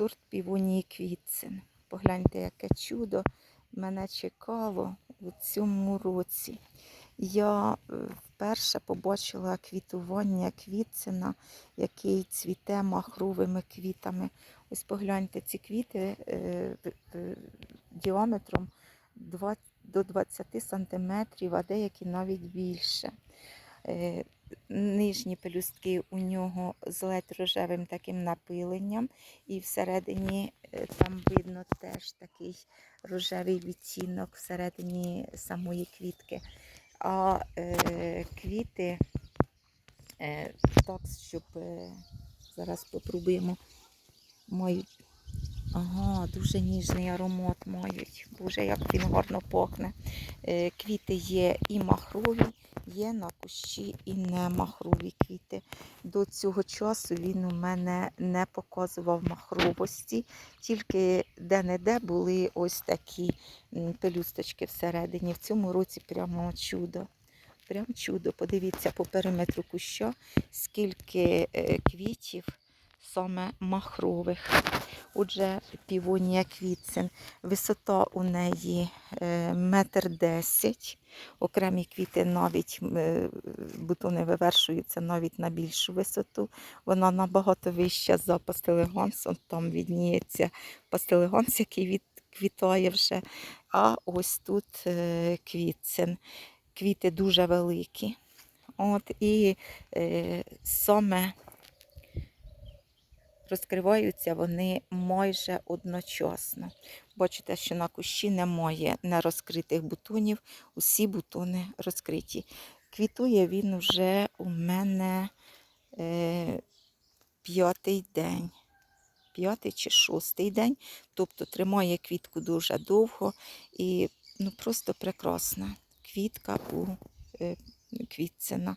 сорт півонії квітцин. Погляньте, яке чудо мене чекало у цьому році. Я е, вперше побачила квітування квітцина, який цвіте махровими квітами. Ось погляньте, ці квіти е, е, діаметром 20 до 20 сантиметрів, а деякі навіть більше. Нижні пелюстки у нього з ледь рожевим таким напиленням, і всередині е, там видно теж такий рожевий відтінок всередині самої квітки. А е, квіти е, так, щоб е, зараз попробуємо, мають ага, дуже ніжний аромат мають. Боже, як він гарно пахне. Е, квіти є і махрові, є на кущі і не махрові квіти. До цього часу він у мене не показував махровості, тільки де-не-де були ось такі пелюсточки всередині. В цьому році прямо чудо. Прям чудо. Подивіться по периметру куща, скільки е, квітів саме махрових. Отже, півонія квітцин. Висота у неї е, метр десять. Окремі квіти навіть е, бутони вивершуються навіть на більшу висоту. Вона набагато вища за пастелегонсом. Там відніється пастелегонс, який від, квітає вже. А ось тут е, квітцин. Квіти дуже великі. От, і е, саме розкриваються вони майже одночасно. Бачите, що на кущі немає нерозкритих бутонів, усі бутони розкриті. Квітує він вже у мене е, п'ятий день. П'ятий чи шостий день, тобто тримає квітку дуже довго і ну, просто прекрасна квітка у е, квітцина.